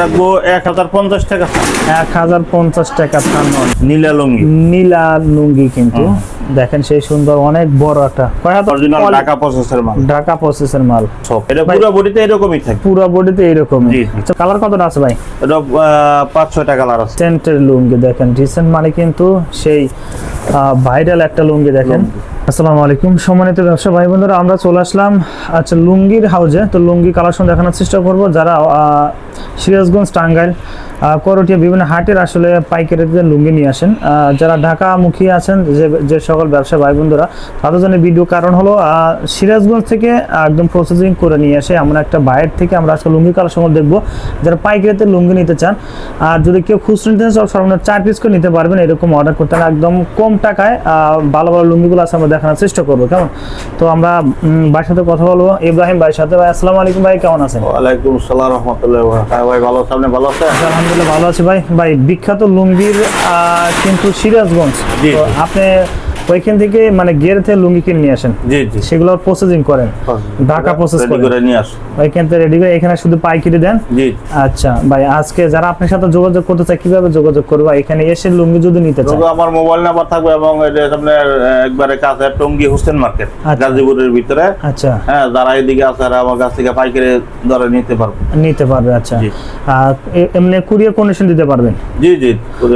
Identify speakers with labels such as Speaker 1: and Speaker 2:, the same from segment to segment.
Speaker 1: রাখব এক হাজার পঞ্চাশ টাকা।
Speaker 2: এক হাজার পঞ্চাশ টাকা
Speaker 1: নীলা লুঙ্গি।
Speaker 2: নীলা লুঙ্গি কিন্তু। দেখেন সেই সুন্দর অনেক বড় একটা।
Speaker 1: ঢাকা প্রসেসের মাল।
Speaker 2: ঢাকা প্রসেসের মাল।
Speaker 1: এটা পুরো বডিতে এরকমই থাকে।
Speaker 2: পুরো বডিতে
Speaker 1: জি, জি।
Speaker 2: আচ্ছা কালার কতটা আছে ভাই?
Speaker 1: এটা পাঁচ ছয়টা কালার আছে।
Speaker 2: সেন্টের লুঙ্গি দেখেন। রিসেন্ট মানে কিন্তু সেই ভাইরাল একটা লুঙ্গি দেখেন। আসসালামু আলাইকুম। সম্মানিত ব্যবসা ভাই বন্ধুরা আমরা চলে আসলাম আচ্ছা লুঙ্গির হাউজে। তো লুঙ্গি কালেকশন দেখানোর চেষ্টা করব যারা সিরাজগঞ্জ টাঙ্গাইল করটিয়া বিভিন্ন হাটের আসলে পাইকারিতে লুঙ্গি নিয়ে আসেন। যারা ঢাকামুখী আছেন যে যে সকল ব্যবসা ভাই বন্ধুরা তাদের জন্য ভিডিও কারণ হলো সিরাজগঞ্জ থেকে একদম প্রসেসিং করে নিয়ে আসে এমন একটা বাইরের থেকে আমরা আজকে লুঙ্গি কালেকশন দেখব। যারা পাইকারিতে লুঙ্গি নিতে চান আর যদি কেউ খুচরো নিতে চান সর্বনিম্ন চার পিস করে নিতে পারবেন এরকম অর্ডার করতে। একদম কম টাকায় আহ, ভালো ভালো লুঙ্গিগুলো আছে আমরা দেখানোর চেষ্টা করব। কেমন? তো আমরা ভাইয়ের সাথে কথা বলব। ইব্রাহিম ভাইয়ের সাথে। ভাই আসসালামু আলাইকুম ভাই কেমন আছেন?
Speaker 1: ওয়ালাইকুম আসসালাম রহমতুল্লাহ ভাই ভালো আছে আপনি ভালো আছেন?
Speaker 2: আলহামদুলিল্লাহ ভালো আছি ভাই ভাই বিখ্যাত লুঙ্গির আহ, কিন্তু সিরাজগঞ্জ। আপনি ওইখান থেকে মানে গের থেকে লুঙ্গি কিনে নিয়ে আসেন।
Speaker 1: জি জি।
Speaker 2: সেগুলো প্রসেসিং করেন। ঢাকা process
Speaker 1: Ready
Speaker 2: করে।
Speaker 1: নিয়ে আস।
Speaker 2: ওইখান থেকে রেডি করে এখানে শুধু পাইকারি দেন?
Speaker 1: জি।
Speaker 2: আচ্ছা ভাই আজকে যারা আপনার সাথে যোগাযোগ করতে চায় কীভাবে যোগাযোগ করবে? এখানে এসে লুঙ্গি যদি নিতে চায়।
Speaker 1: আমার মোবাইল নাম্বার থাকবে এবং আপনার একবারে কাছে টঙ্গি হোসেন মার্কেট
Speaker 2: আচ্ছা।
Speaker 1: গাজীপুরের ভিতরে।
Speaker 2: আচ্ছা।
Speaker 1: হ্যাঁ যারা এদিকে আছে তারা আমার কাছ থেকে পাইকারি দরে নিতে পারবে।
Speaker 2: নিতে পারবে আচ্ছা। আর এমনি কুরিয়ার কন্ডিশন দিতে পারবেন?
Speaker 1: জি জি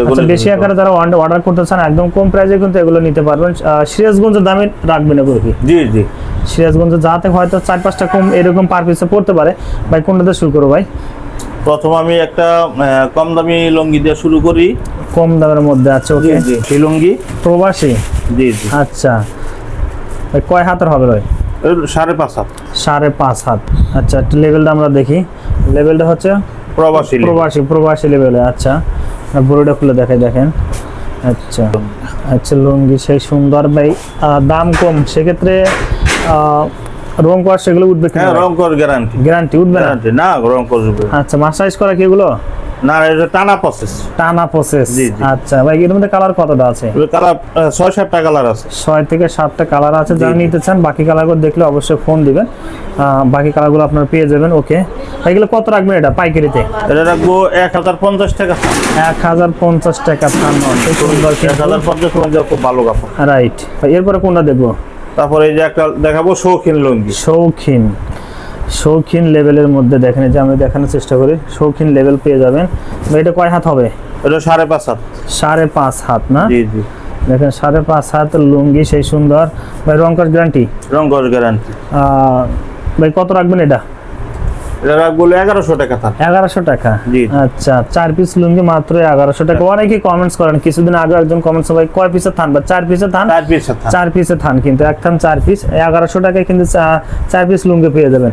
Speaker 2: আচ্ছা বেশি আকারে যারা অর্ডার করতে চান একদম কম প্রাইসে কিন্তু এগুলো নিতে পারবেন সিরাজগঞ্জের দামে রাখবেন এগুলো কি?
Speaker 1: জি জি।
Speaker 2: সিরাজগঞ্জে যাতে হয়তো চার পাঁচটা কম এরকম পার পিসে পড়তে পারে। ভাই কোনটাতে শুরু করব ভাই?
Speaker 1: প্রথম আমি একটা কম দামি লুঙ্গি দিয়ে শুরু করি।
Speaker 2: কম দামের মধ্যে আছে ওকে
Speaker 1: জি সেই লুঙ্গি।
Speaker 2: প্রবাসী?
Speaker 1: জি জি।
Speaker 2: আচ্ছা। ভাই কয় হাতের হবে ভাই?
Speaker 1: সাড়ে পাঁচ হাত।
Speaker 2: সাড়ে পাঁচ হাত। আচ্ছা একটু লেভেলটা আমরা দেখি। লেভেলটা হচ্ছে
Speaker 1: প্রবাসী
Speaker 2: প্রবাসী প্রবাসী লেভেলে আচ্ছা। বড়িটা খুলে দেখাই দেখেন। আচ্ছা আচ্ছা লুঙ্গি সেই সুন্দর ভাই। আহ, দাম কম সেক্ষেত্রে আহ, রং করা সেগুলো উঠবে
Speaker 1: হ্যাঁ রং কর গ্যারান্টি
Speaker 2: গ্যারান্টি উঠবে না?
Speaker 1: রং করবে
Speaker 2: আচ্ছা মাসাজ করা কি এগুলো?
Speaker 1: না এটা টানা প্রসেস
Speaker 2: টানা প্রসেস। আচ্ছা ভাই এর মধ্যে কালার কতটা আছে?
Speaker 1: কালার ছয় সাতটা কালার আছে।
Speaker 2: ছয় থেকে সাতটা কালার আছে। যারা নিতে চান বাকি কালারগুলো দেখলে অবশ্যই ফোন দিবেন। বাকি কালারগুলো আপনারা পেয়ে যাবেন ওকে এগুলো কত রাখবেন এটা পাইকারিতে?
Speaker 1: এটা রাখব এক হাজার পঞ্চাশ টাকা।
Speaker 2: এক হাজার পঞ্চাশ টাকা সুন্দর
Speaker 1: এক হাজার পঞ্চাশ খুব ভালো কাপড়।
Speaker 2: রাইট এরপরে কোনটা দেখব?
Speaker 1: তারপরে এই যে একটা দেখাবো শৌখিন লুঙ্গি।
Speaker 2: শৌখিন। শৌখিন লেভেলের মধ্যে দেখেন যে আমি দেখানোর চেষ্টা করি শৌখিন লেভেল পেয়ে যাবেন। এটা কয় হাত হবে?
Speaker 1: এটা সাড়ে পাঁচ হাত।
Speaker 2: সাড়ে পাঁচ হাত না?
Speaker 1: জি জি।
Speaker 2: দেখেন সাড়ে পাঁচ হাত লুঙ্গি সেই সুন্দর। ভাই রংকার গ্যারান্টি
Speaker 1: রং কর গ্যারান্টি
Speaker 2: ভাই কত রাখবেন এটা?
Speaker 1: এটা এগারোশো টাকা থাক
Speaker 2: এগারোশো টাকা?
Speaker 1: জি।
Speaker 2: আচ্ছা চার পিস লুঙ্গি মাত্র এগারোশো টাকা। অনেকে কমেন্টস করেন কিছুদিন আগে একজন কমেন্টস ভাই কয় পিসে থান? বা চার পিসে থান?
Speaker 1: চার
Speaker 2: থান। কিন্তু এক থান চার পিস এগারোশো টাকায় কিন্তু চার পিস লুঙ্গি পেয়ে যাবেন।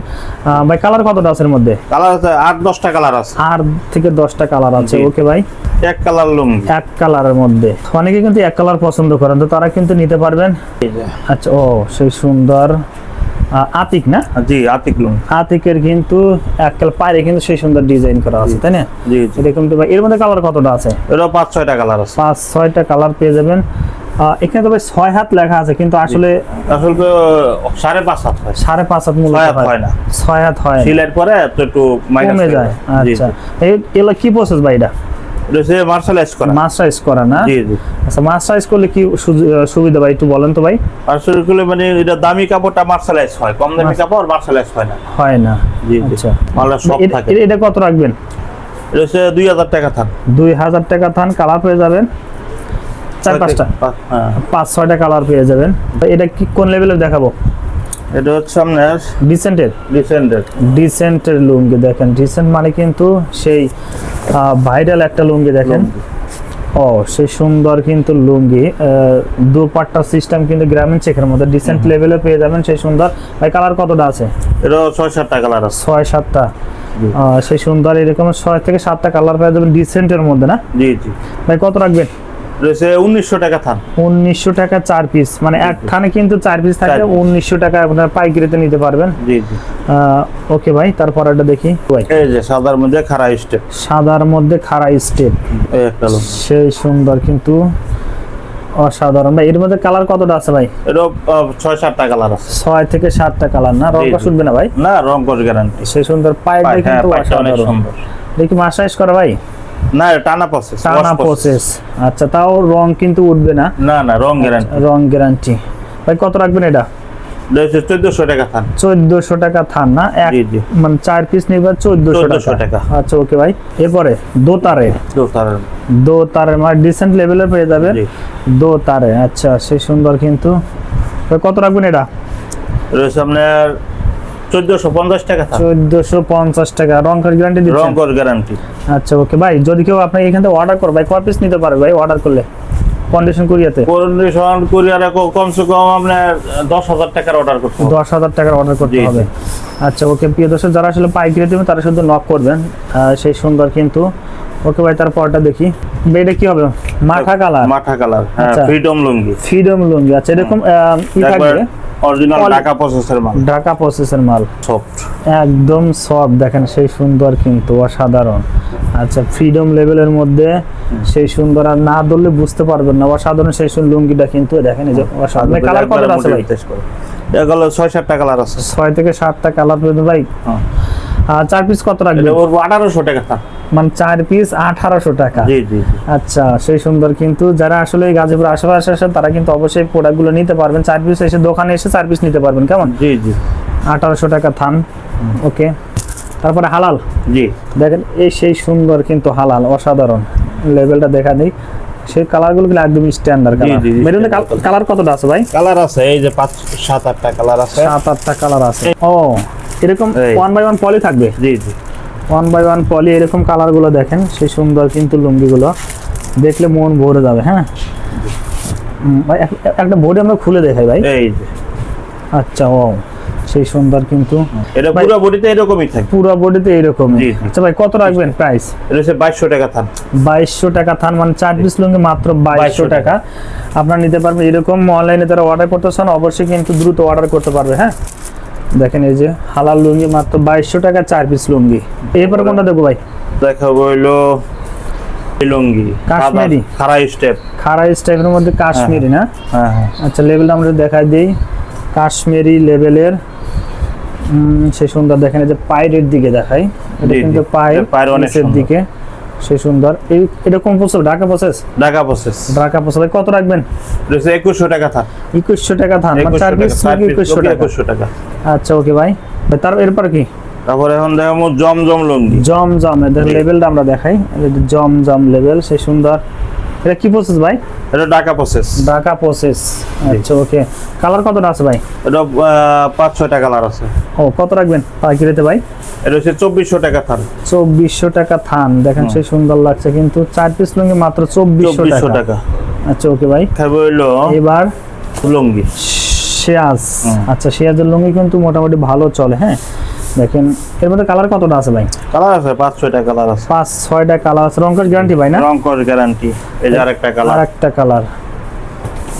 Speaker 2: ভাই কালার কতটা আছে এর মধ্যে?
Speaker 1: কালার আছে আট দশটা কালার আছে।
Speaker 2: আর থেকে দশটা কালার আছে ওকে ভাই?
Speaker 1: এক কালার লুঙ্গি।
Speaker 2: এক কালারের মধ্যে। অনেকে কিন্তু এক কালার পছন্দ করেন তো তারা কিন্তু নিতে পারবেন। আচ্ছা ও সেই সুন্দর। আতিক না?
Speaker 1: জি আতিক লুঙ্গি।
Speaker 2: আতিকের কিন্তু এক কালার পায়ে কিন্তু সেই সুন্দর ডিজাইন করা আছে তাই না?
Speaker 1: জি
Speaker 2: কিন্তু ভাই এর মধ্যে কালার কতটা আছে?
Speaker 1: এটা পাঁচ ছয়টা কালার আছে।
Speaker 2: পাঁচ ছয়টা কালার পেয়ে যাবেন। এখানে তো ভাই ছয় হাত লেখা আছে কিন্তু আসলে
Speaker 1: আসলে তো সাড়ে পাঁচ হাত হয়।
Speaker 2: সাড়ে পাঁচ হাত
Speaker 1: ছয় হয় না।
Speaker 2: ছয় হাত হয়।
Speaker 1: সিলাইট পরে তো একটু
Speaker 2: কমে যায়। আচ্ছা। এই- এগুলো কি প্রসেস ভাই এটা?
Speaker 1: এটা মার্শালাইজ করা।
Speaker 2: মাস্টারাইজ করা না?
Speaker 1: জি জি।
Speaker 2: আচ্ছা মাস্টারাইজ করলে কি সুবিধা ভাই একটু বলেন তো ভাই।
Speaker 1: মার্শাল করলে মানে এটা দামি কাপড়টা মার্শালাইজ হয় কম দামি কাপড় মার্শালাইজ হয় না।
Speaker 2: হয় না।
Speaker 1: জি জি।
Speaker 2: আচ্ছা।
Speaker 1: মালটা সব থাকে।
Speaker 2: এটা কত রাখবেন?
Speaker 1: দুই হাজার টাকা থাক
Speaker 2: দুই হাজার টাকা থান কালার পেয়ে যাবেন। চার পাঁচটা।
Speaker 1: পাঁচ- হ্যাঁ।
Speaker 2: ছয়টা কালার পেয়ে যাবেন। এটা কি কোন লেভেলের দেখাবো?
Speaker 1: এটা হচ্ছে আপনার
Speaker 2: ডিসেন্টের
Speaker 1: ডিসেন্ডের
Speaker 2: ডিসেন্টের লুঙ্গি দেখেন ডিসেন্ট মানে কিন্তু সেই ভাইরাল একটা লুঙ্গি দেখেন। ও সেই সুন্দর কিন্তু লুঙ্গি দুপাট্টা সিস্টেম কিন্তু গ্রামীণ চেকের মধ্যে ডিসেন্ট লেভেলে পেয়ে যাবেন সেই সুন্দর। ভাই কালার কতটা আছে?
Speaker 1: এটা ছয় সাতটা কালার আছে।
Speaker 2: ছয় সাতটা। সেই সুন্দর এরকম ছয় থেকে সাতটা কালার পেয়ে যাবেন ডিসেন্টের মধ্যে না?
Speaker 1: জি জি।
Speaker 2: ভাই কত রাখবেন?
Speaker 1: হচ্ছে উনিশশো টাকা থান।
Speaker 2: উনিশশো টাকা চার পিস মানে এক থানে কিন্তু চার পিস থাকে
Speaker 1: চার piece।
Speaker 2: উনিশশো টাকা আপনার পাইকারিতে নিতে পারবেন।
Speaker 1: জি জি।
Speaker 2: ওকে ভাই তারপর এটা দেখি।
Speaker 1: এই যে সাদার মধ্যে খাড়া স্টেপ।
Speaker 2: সাদার মধ্যে খাড়া স্টেপ। সেই সুন্দর কিন্তু অসাধারণ। ভাই এর মধ্যে কালার কতটা আছে ভাই?
Speaker 1: এটা ছয় সাতটা কালার আছে।
Speaker 2: ছয় থেকে সাতটা কালার না? রং
Speaker 1: জি, জি।
Speaker 2: শুনবে না ভাই?
Speaker 1: না রং কস গ্যারান্টি
Speaker 2: সেই সুন্দর পায়েটা
Speaker 1: হ্যাঁ
Speaker 2: কিন্তু অসাধারণ। দেখি মাসাইজ করা ভাই।
Speaker 1: না টানা প্রসেস
Speaker 2: টানা প্রসেস আচ্ছা তাও রং কিন্তু উঠবে না?
Speaker 1: না না রং গ্যারান্টি
Speaker 2: রং গ্যারান্টি ভাই কত রাখবেন এটা?
Speaker 1: চোদ্দশো টাকা থান।
Speaker 2: চোদ্দশো টাকা থান না? এক মানে চার পিস নিবে চোদ্দশো
Speaker 1: 1400
Speaker 2: টাকা। আচ্ছা ওকে ভাই। এরপরে দো তারে
Speaker 1: তো
Speaker 2: দো তারে মানে ডিসেন্ট লেভেলের পেয়ে তারে আচ্ছা সেই সুন্দর কিন্তু। কত রাখবেন এটা?
Speaker 1: রয়েছে আপনার চোদ্দশো পঞ্চাশ টাকা থান
Speaker 2: চোদ্দশো পঞ্চাশ টাকা। রং কার্ড গ্যারান্টি
Speaker 1: রং কর গ্যারান্টি
Speaker 2: আচ্ছা ওকে ভাই যদি কেউ আপনার এখান থেকে অর্ডার করে ভাই কয় পিস নিতে পারবে ভাই অর্ডার করলে? কন্ডিশন কুরিয়াতে
Speaker 1: কন্ডিশন কুরিয়ারে কমসে কম আপনার দশ হাজার টাকার অর্ডার করতে হবে।
Speaker 2: দশ হাজার টাকার অর্ডার করতে
Speaker 1: জি, জি।
Speaker 2: হবে আচ্ছা ওকে প্রিয় দর্শক যারা আসলে পাইকারি দেবেন তারা শুধু নক করবেন। সেই সুন্দর কিন্তু। ওকে ভাই তার পরটা দেখি এটা কি হবে? মাঠা কালার?
Speaker 1: মাঠা কালার হ্যাঁ
Speaker 2: আচ্ছা।
Speaker 1: ফ্রিডম লুঙ্গি।
Speaker 2: ফ্রিডম লুঙ্গি। আচ্ছা এরকম ই থাকবে?
Speaker 1: অরিজিনাল ঢাকা প্রসেসের মাল।
Speaker 2: ঢাকা প্রসেসের মাল।
Speaker 1: সফট
Speaker 2: একদম সব দেখেন সেই সুন্দর কিন্তু অসাধারণ। আচ্ছা ফ্রিডম লেভেলের মধ্যে সেই সুন্দর আর না ধরলে বুঝতে পারবেন না। অসাধারণ সেই সুন্দর লুঙ্গিটা কিন্তু দেখেন এই যে অসাধারণ। কালার কত আছে ভাই?
Speaker 1: এগুলো ছয় সাতটা কালার আছে।
Speaker 2: ছয় থেকে সাতটা কালার পর্যন্ত ভাই।
Speaker 1: হ্যাঁ।
Speaker 2: আর চার পিস কত রাখবেন?
Speaker 1: আঠারোশো টাকা।
Speaker 2: মানে চার পিস আঠারোশো টাকা।
Speaker 1: জি জি জি।
Speaker 2: আচ্ছা সেই সুন্দর কিন্তু যারা আসলে গাজীপুর আশেপাশে আসেন তারা কিন্তু অবশ্যই প্রোডাক্টগুলো নিতে পারবেন। চার পিস এসে দোকানে এসে চার পিস নিতে পারবেন কেমন?
Speaker 1: জি জি।
Speaker 2: আঠারোশো টাকা থান। ওকে। তারপরে হালাল।
Speaker 1: জি।
Speaker 2: দেখেন এই সেই সুন্দর কিন্তু হালাল অসাধারণ। লেভেলটা দেখা নেই। সেই কালারগুলো কিন্তু একদম স্ট্যান্ডার্ড কালার
Speaker 1: standard
Speaker 2: কালার কতটা আছে ভাই?
Speaker 1: কালার আছে এই যে পাঁচ সাত আটটা কালার আছে।
Speaker 2: সাত আটটা কালার আছে। ও এরকম ওয়ান বাই ওয়ান পলি থাকবে?
Speaker 1: জি জি।
Speaker 2: ওয়ান বাই ওয়ান পলি এরকম কালারগুলো দেখেন সেই সুন্দর কিন্তু লুঙ্গিগুলো। দেখলে মন ভরে যাবে হ্যাঁ? ভাই একটা বোর্ডে আমরা খুলে দেখাই ভাই।
Speaker 1: এই
Speaker 2: আচ্ছা ও সেই সুন্দর কিন্তু।
Speaker 1: এটা পুরো বডিতে এরকমই থাকে।
Speaker 2: পুরো বডিতে
Speaker 1: জি।
Speaker 2: আচ্ছা ভাই কত রাখবেন প্রাইস
Speaker 1: এটা হচ্ছে বাইশশো টাকা থান।
Speaker 2: বাইশশো টাকা থান মানে চার পিস লুঙ্গি মাত্র বাইশশো
Speaker 1: 2200
Speaker 2: টাকা। আপনারা নিতে পারবেন এরকম অনলাইনে যারা অর্ডার করতে চান অবশ্যই কিন্তু দ্রুত অর্ডার করতে পারবে হ্যাঁ? দেখেন এই যে হালাল লুঙ্গি মাত্র বাইশশো টাকা চার পিস লুঙ্গি। এরপরে কোনটা দেখব ভাই?
Speaker 1: দেখাবো হইল লুঙ্গি।
Speaker 2: কাশ্মীরি।
Speaker 1: খাড়া স্টেপ
Speaker 2: খাড়া স্টাইপের মধ্যে কাশ্মীরি না?
Speaker 1: হ্যাঁ হ্যাঁ।
Speaker 2: আচ্ছা লেভেলটা আমরা দেখাই দিই। কাশ্মীরি লেভেলের উম, সেই সুন্দর দেখেন এই যে পায়ের দিকে দেখাই। এটা। কিন্তু পায়ের
Speaker 1: এটা পায়ের অনেক
Speaker 2: দিকে। সেই সুন্দর। এই এটা কোন process Dhaka process
Speaker 1: Dhaka process
Speaker 2: Dhaka process কত রাখবেন?
Speaker 1: একুশশো টাকা থান।
Speaker 2: একুশশো টাকা ধান মানে
Speaker 1: একুশশো টাকা
Speaker 2: একুশশো আচ্ছা ওকে ভাই তার এরপর কি?
Speaker 1: তারপরে এখন দেখাবো জমজম লুঙ্গি।
Speaker 2: জম জম এদের। লেভেলটা আমরা দেখাই। জম জম লেভেল সেই সুন্দর। এটা কি প্রসেস ভাই?
Speaker 1: এটা ঢাকা প্রসেস
Speaker 2: ঢাকা প্রসেস আচ্ছা ওকে কালার কতটা আছে ভাই?
Speaker 1: এটা পাঁচ ছয়টা কালার আছে।
Speaker 2: ও কত রাখবেন পাইকারিতে ভাই?
Speaker 1: এটা হচ্ছে চব্বিশশো টাকা থান।
Speaker 2: চব্বিশশো টাকা থান। দেখেন সেই সুন্দর লাগছে কিন্তু চার পিস লুঙ্গি মাত্র চব্বিশশো টাকা। আচ্ছা ওকে ভাই।
Speaker 1: খাব হইল
Speaker 2: এবার
Speaker 1: লুঙ্গি।
Speaker 2: শেয়াজ। আচ্ছা শেয়াজের লুঙ্গি কিন্তু মোটামুটি ভালো চলে হ্যাঁ? দেখেন এর মধ্যে কালার কতটা আছে ভাই?
Speaker 1: কালার আছে পাঁচ ছয়টা কালার আছে।
Speaker 2: পাঁচ ছয়টা কালার আছে। রঙের গ্যারান্টি ভাই না?
Speaker 1: রং গ্যারান্টি এই যে আরেকটা কালার
Speaker 2: আরেকটা কালার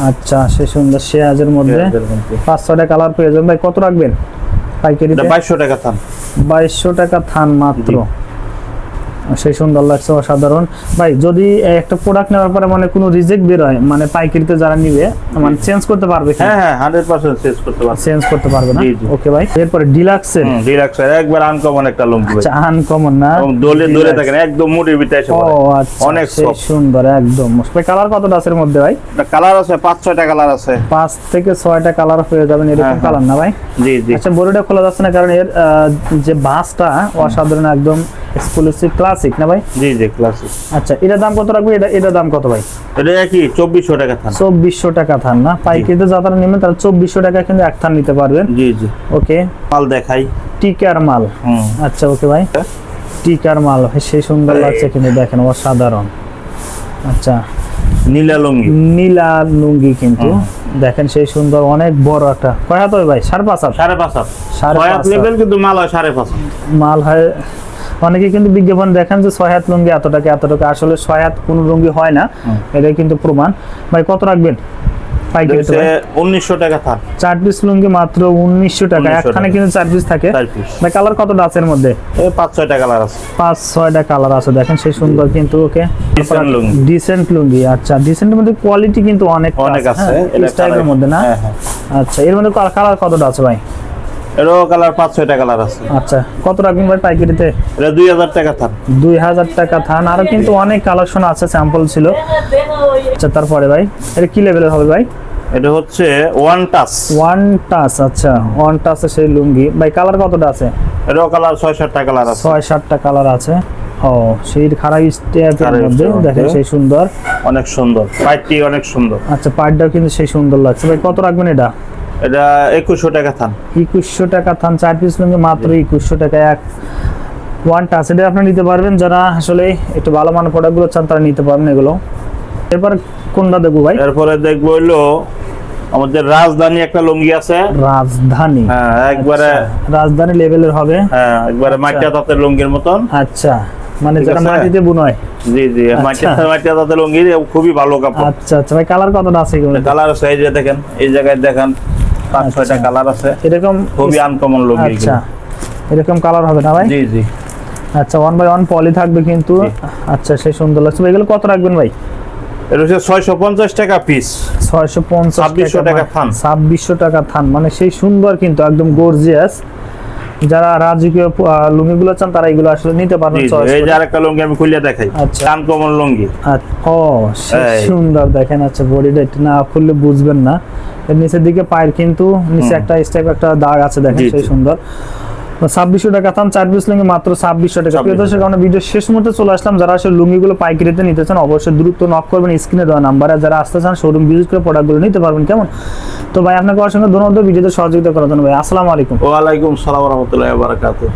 Speaker 2: আচ্ছা সে সুন্দর শেয়াজের মধ্যে পাঁচ ছয়টা কালার পেয়ে যাবেন ভাই কত রাখবেন? পাইকারি
Speaker 1: বাইশশো টাকা থান।
Speaker 2: বাইশশো টাকা থান মাত্র। সেই সুন্দর লাগছে অসাধারণ। ভাই যদি একটা প্রোডাক্ট নেওয়ার পরে মানে কোনো রিজেক্ট বের হয় মানে পাইকারিতে যারা নিবে মানে চেঞ্জ করতে পারবে
Speaker 1: হ্যাঁ হ্যাঁ হান্ড্রেড পার্সেন্ট চেঞ্জ করতে পারছি
Speaker 2: চেঞ্জ করতে পারবে না। ওকে ভাই। এরপরে ডিলাক্সের
Speaker 1: ডিলাক্স একবার আনকমন একটা লুঙ্গি
Speaker 2: আচ্ছা আনকমন না?
Speaker 1: দোলে দোলে
Speaker 2: Deluxe।
Speaker 1: থাকেন একদম মুটির ভিতরে এসে
Speaker 2: ও আচ্ছা
Speaker 1: অনেক
Speaker 2: সুন্দর একদম। ভাই কালার আছে এর মধ্যে ভাই?
Speaker 1: এটা কালার আছে পাঁচ ছয়টা কালার আছে।
Speaker 2: পাঁচ থেকে ছয়টা কালার পেয়ে যাবেন এরকম
Speaker 1: হ্যাঁ,
Speaker 2: কালার না ভাই?
Speaker 1: জি জি।
Speaker 2: আচ্ছা বড়িটা খোলা যাচ্ছে না কারণ এর যে বাসটা অসাধারণ একদম এক্সক্লুসিভ ক্লাসিক না ভাই?
Speaker 1: জি জি ক্লাসিক
Speaker 2: আচ্ছা এটার দাম কত রাখবে? এটা এটার দাম কত ভাই?
Speaker 1: এটা একই চব্বিশশো টাকা থান।
Speaker 2: চব্বিশশো টাকা থান না? পাইকারিতে যারা নেবেন তারা চব্বিশশো টাকা কিন্তু এক থান নিতে পারবেন।
Speaker 1: জি জি।
Speaker 2: ওকে।
Speaker 1: মাল দেখাই।
Speaker 2: টিকার মাল।
Speaker 1: হুম।
Speaker 2: আচ্ছা ওকে ভাই। টিকার মাল সেই সুন্দর লাগছে কিন্তু দেখেন অসাধারণ। আচ্ছা।
Speaker 1: নীলা লুঙ্গি।
Speaker 2: নীলা লুঙ্গি কিন্তু। দেখেন সেই সুন্দর অনেক বড় একটা। কয় হাত ভাই? সাড়ে পাঁচ হাত?
Speaker 1: সাড়ে পাঁচ হাত।
Speaker 2: সাড়ে পাঁচ
Speaker 1: কিন্তু মাল হয় সাড়ে পাঁচ
Speaker 2: মাল হয় অনেকে কিন্তু বিজ্ঞাপন দেখেন যে ছয় হাত লুঙ্গি এত টাকা এত টাকা আসলে ছয় হাত কোনো লুঙ্গি হয় না। এটাই কিন্তু প্রমাণ। ভাই কত রাখবেন?
Speaker 1: উনিশশো টাকা থান
Speaker 2: চার পিস লুঙ্গি মাত্র উনিশশো টাকা। একখানে কিন্তু চার পিস থাকে। ভাই কালার কতটা আছে এর মধ্যে?
Speaker 1: পাঁচ ছয়টা কালার আছে।
Speaker 2: পাঁচ ছয়টা কালার আছে। দেখেন সেই সুন্দর কিন্তু ওকে? ডিসেন্ট লুঙ্গি। আচ্ছা ডিসেন্টের মধ্যে কোয়ালিটি কিন্তু অনেক
Speaker 1: অনেক আছে
Speaker 2: টাইপের মধ্যে না?
Speaker 1: হ্যাঁ হ্যাঁ।
Speaker 2: আচ্ছা এর মধ্যে কালার কতটা আছে ভাই?
Speaker 1: এরও কালার পাঁচ ছয়টা কালার আছে।
Speaker 2: আচ্ছা কত রাখবেন ভাই পাইকারিতে?
Speaker 1: এটা দুই হাজার টাকা থান।
Speaker 2: দুই হাজার টাকা থান। আরও কিন্তু অনেক কালেকশন আছে স্যাম্পল ছিল। আচ্ছা তারপরে ভাই এটা কি লেভেলের হবে ভাই?
Speaker 1: এটা হচ্ছে ওয়ান টাচ
Speaker 2: ওয়ান টাচ আচ্ছা ওয়ান টাচে সেই লুঙ্গি। ভাই কালার কতটা আছে?
Speaker 1: এরও কালার ছয় সাতটা কালার আছে।
Speaker 2: ছয় সাতটা কালার আছে। ও সেই খারাপ স্টেপের মধ্যে দেখেন সেই সুন্দর।
Speaker 1: অনেক সুন্দর। পাইটটি অনেক সুন্দর।
Speaker 2: আচ্ছা পাড়টাও কিন্তু সেই সুন্দর লাগছে। ভাই কত রাখবেন এটা?
Speaker 1: এটা একুশশো টাকা থান।
Speaker 2: একুশশো টাকা থান চার পিস লুঙ্গি মাত্র একুশশো টাকা এক ওয়ান টাচ এটা আপনি নিতে পারবেন যারা আসলে একটু ভালো মানের প্রোডাক্টগুলো চান তারা নিতে পারবেন এগুলো। এরপর কোনটা দেখব ভাই?
Speaker 1: এরপরে দেখব হইল আমাদের রাজধানী একটা লুঙ্গি আছে।
Speaker 2: রাজধানী।
Speaker 1: হ্যাঁ একবারে
Speaker 2: আচ্ছা, রাজধানী লেভেলের হবে।
Speaker 1: হ্যাঁ একবারে মাটিয়া তাঁতের লুঙ্গির মতন।
Speaker 2: আচ্ছা মানে মাটিতে বুনয়।
Speaker 1: জি জি মাটিয়া মাটিয়া তাঁতের লুঙ্গি খুবই ভালো কাপড়।
Speaker 2: আচ্ছা আচ্ছা ভাই কালার কতটা আছে
Speaker 1: কালার যে দেখেন এই জায়গায় দেখেন। পাঁচ ছয়টা
Speaker 2: আচ্ছা।
Speaker 1: কালার আছে।
Speaker 2: এরকম
Speaker 1: খুবই আনকমন
Speaker 2: আচ্ছা। এরকম কালার হবে না ভাই?
Speaker 1: জি জি।
Speaker 2: আচ্ছা ওয়ান বাই ওয়ান পলি থাকবে কিন্তু। আচ্ছা সেই সুন্দর লাগছে। এগুলো কত রাখবেন ভাই?
Speaker 1: এটা হচ্ছে ছয়শো পঞ্চাশ টাকা পিস
Speaker 2: ছয়শো পঞ্চাশ
Speaker 1: 2600 টাকা থান।
Speaker 2: ছাব্বিশশো টাকা থান। মানে সেই সুন্দর কিন্তু একদম গর্জিয়াস যারা রাজকীয় লুঙ্গিগুলো চান তারা এগুলো আসলে নিতে পারবেন
Speaker 1: এই যে আরেকটা লুঙ্গি আমি খুলে দেখাই।
Speaker 2: আচ্ছা।
Speaker 1: আনকমন লুঙ্গি।
Speaker 2: আচ্ছা, ও সুন্দর দেখেন আচ্ছা বডিটা ডেট না খুললে বুঝবেন না। এর নিচের দিকে পায়ের কিন্তু নিচে একটা স্টেপ একটা দাগ আছে দেখেন সেই সুন্দর। ছাব্বিশশো টাকা থাম চার পিস লুঙ্গি মাত্র ছাব্বিশশো টাকা। প্রিয় দর্শক, আমরা ভিডিও শেষ মুহূর্তে চলে আসলাম। যারা আসলে লুঙ্গিগুলো পাইকারিতে নিতে চান, অবশ্যই দ্রুত নক করবেন স্ক্রিনে দেওয়া নাম্বারে যারা আসতে চান শোরুম ভিজিট করে প্রোডাক্টগুলো নিতে পারবেন। কেমন? তো ভাই, আপনাকে অসংখ্য ধন্যবাদ। ভিডিওতে সহযোগিতা করার জন্য ভাই। আসসালামু আলাইকুম।
Speaker 1: ওয়ালাইকুম সালাম রহমতুল্লাহ বারাকাতুহ।